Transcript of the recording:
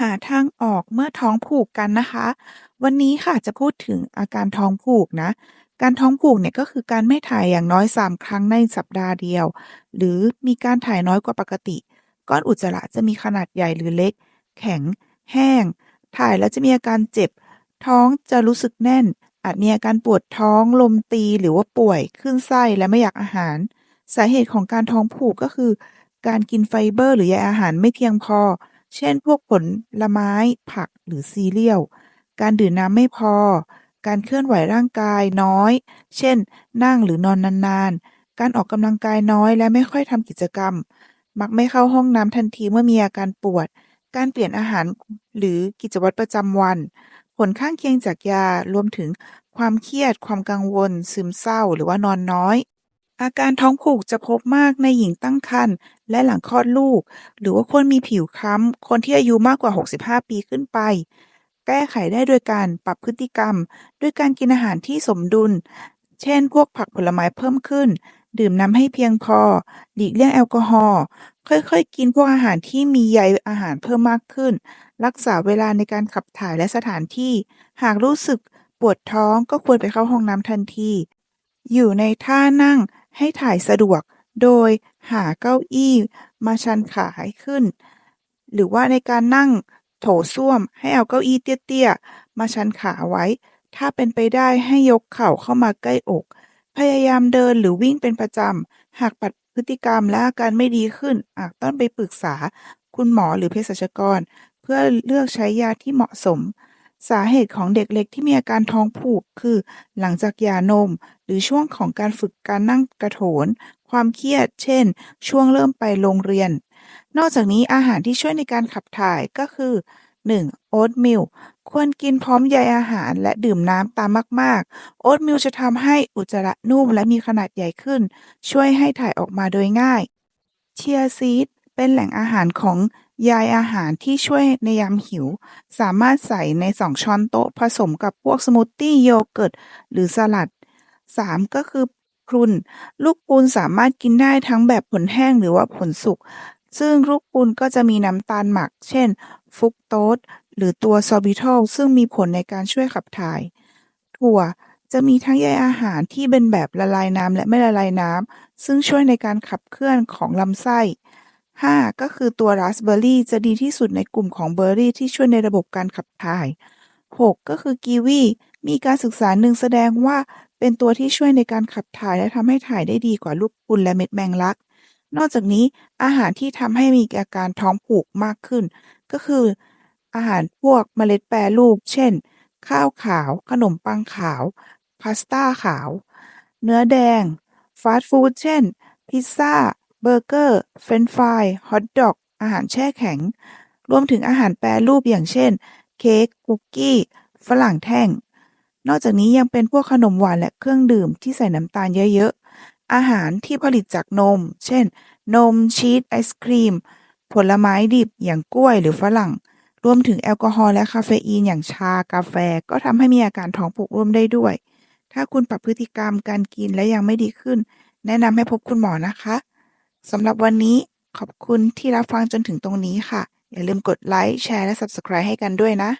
หาทางออกเมื่อท้องผูกกันนะคะ วันนี้ค่ะจะพูดถึงอาการท้องผูกนะ การท้องผูกเนี่ยก็คือการไม่ถ่ายอย่างน้อย 3 ครั้งในสัปดาห์เดียว หรือมีการถ่ายน้อยกว่าปกติ ก้อนอุจจาระจะมีขนาดใหญ่หรือเล็ก แข็ง แห้ง ถ่ายแล้วจะมีอาการเจ็บ ท้องจะรู้สึกแน่น อาจมีอาการปวดท้อง ลมตี หรือว่าป่วย ขึ้นไส้และไม่อยากอาหาร สาเหตุของการท้องผูกก็คือ การกินไฟเบอร์ หรือใยอาหารไม่เพียงพอ เช่น พวกผลไม้ ผักหรือซีเรียล การดื่มน้ำไม่พอ การเคลื่อนไหวร่างกายน้อย เช่น นั่งหรือนอนนานๆ การออกกำลังกายน้อยและไม่ค่อยทำกิจกรรม มักไม่เข้าห้องน้ำทันทีเมื่อมีอาการปวด การเปลี่ยนอาหารหรือกิจวัตรประจำวัน ผลข้างเคียงจากยารวมถึงความเครียด ความกังวล ซึมเศร้า หรือว่านอนน้อย อาการท้องผูกจะพบมากในหญิงตั้งครรภ์ และหลังคลอดลูก หรือว่าคนมีผิวคล้ำ คนที่อายุมากกว่า 65 ปีขึ้นไป แก้ไขได้โดยการปรับพฤติกรรม ด้วยการกินอาหารที่สมดุล เช่น พวกผักผลไม้เพิ่มขึ้น ดื่มน้ำให้เพียงพอ หลีกเลี่ยงแอลกอฮอล์ ค่อยๆ กินพวกอาหารที่มีใยอาหารเพิ่มมากขึ้น รักษาเวลาในการขับถ่ายและสถานที่ หากรู้สึกปวดท้องก็ควรไปเข้าห้องน้ำทันที อยู่ในท่านั่งให้ถ่ายสะดวก โดยหาเก้าอี้มาชันขาให้ขึ้น หรือว่าในการนั่งโถส้วมให้เอาเก้าอี้เตี้ยๆ มาชันขาไว้ ถ้าเป็นไปได้ให้ยกเข่าเข้ามาใกล้อก พยายามเดินหรือวิ่งเป็นประจำ หากปรับพฤติกรรมและอาการไม่ดีขึ้น อาจต้องไปปรึกษาคุณหมอหรือเภสัชกร เพื่อเลือกใช้ยาที่เหมาะสม สาเหตุของเด็กเล็กที่มีอาการท้องผูกคือ หลังจากยานม หรือช่วงของการฝึกการนั่งกระโถน ความเครียด เช่น ช่วงเริ่มไปโรงเรียน นอกจากนี้อาหารที่ช่วยในการขับถ่ายก็คือ 1. โอ๊ตมิลควรกินพร้อมใยอาหารและดื่มน้ำตามมาก ๆ โอ๊ตมิลจะทำให้อุจจาระนุ่มและมีขนาดใหญ่ขึ้น ช่วยให้ถ่ายออกมาโดยง่าย เชียซีดเป็นแหล่งอาหารของใยอาหารที่ช่วยในยามหิว สามารถใส่ใน 2 ช้อนโต๊ะผสมกับพวกสมูทตี้โยเกิร์ตหรือสลัด 3. ก็คือ พรุน ลูกพรุนสามารถกินได้ทั้งแบบผลแห้งหรือว่าผลสุก ซึ่งลูกพรุนก็จะมีน้ำตาลหมัก เช่น ฟรุกโตสหรือตัวซอร์บิทอลซึ่งมีผลในการช่วยขับถ่าย ถั่วจะมีทั้งใยอาหารที่เป็นแบบละลายน้ำและไม่ละลายน้ำ ซึ่งช่วยในการขับเคลื่อนของลำไส้ 5. ก็คือตัวราสเบอร์รี่จะดีที่สุดในกลุ่มของเบอร์รี่ที่ช่วยในระบบการขับถ่าย 6. ก็คือกีวี มีการศึกษาหนึ่งแสดงว่า เป็นตัวที่ช่วยในการขับถ่ายและทำให้ถ่ายได้ดีกว่าลูกพรุนและเม็ดแมงลัก นอกจากนี้อาหารที่ทำให้มีอาการท้องผูกมากขึ้น ก็คือ อาหารพวกเมล็ดแปรรูป เช่น ข้าวขาว ขนมปังขาว พาสต้าขาว เนื้อแดง ฟาสต์ฟู้ด เช่น พิซซ่า เบอร์เกอร์ เฟรนช์ฟราย ฮอตดอก อาหารแช่แข็ง รวมถึงอาหารแปรรูปอย่างเช่น เค้ก คุกกี้ ฝรั่งแท่ง นอกจากนี้ยังเป็นพวกขนมหวานและเครื่องดื่มที่ใส่น้ำตาลเยอะๆ อาหารที่ผลิตจากนม เช่น นมชีสไอศกรีม ผลไม้ดิบอย่างกล้วยหรือฝรั่ง รวมถึงแอลกอฮอล์และคาเฟอีนอย่างชากาแฟ ก็ทำให้มีอาการท้องผูกร่วมได้ด้วย ถ้าคุณปรับพฤติกรรมการกินและยังไม่ดีขึ้น แนะนำให้พบคุณหมอนะคะสำหรับวันนี้ขอบคุณที่รับฟังจนถึงตรงนี้ค่ะ อย่าลืมกดไลค์แชร์และ Subscribe ให้กันด้วยนะ